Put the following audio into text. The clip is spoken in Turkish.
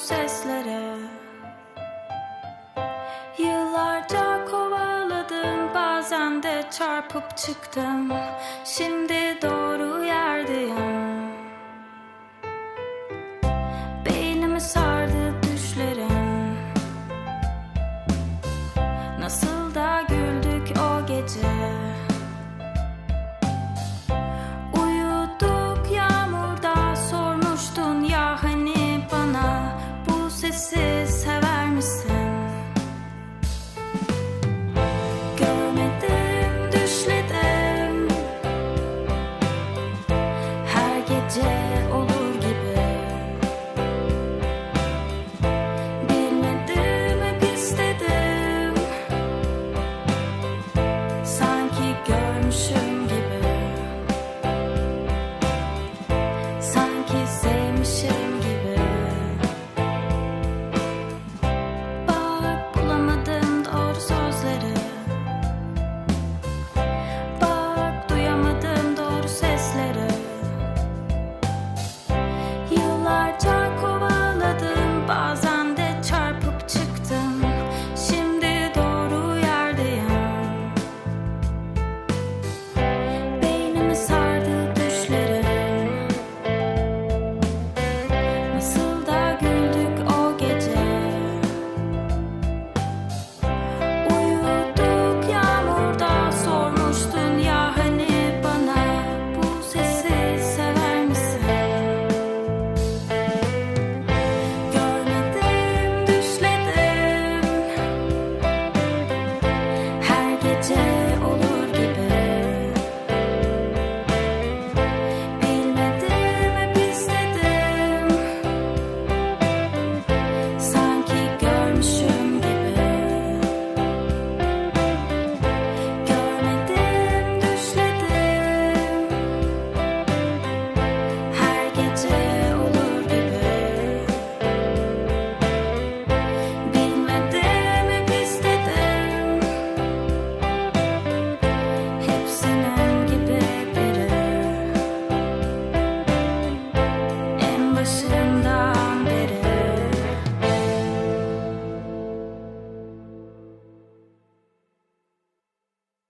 seslere. Yıllarca kovaladım bazen de çarpıp çıktım. Şimdi doğru yerdeyim. Beynimi sardı düşlerim. Nasıl da güldük o gece.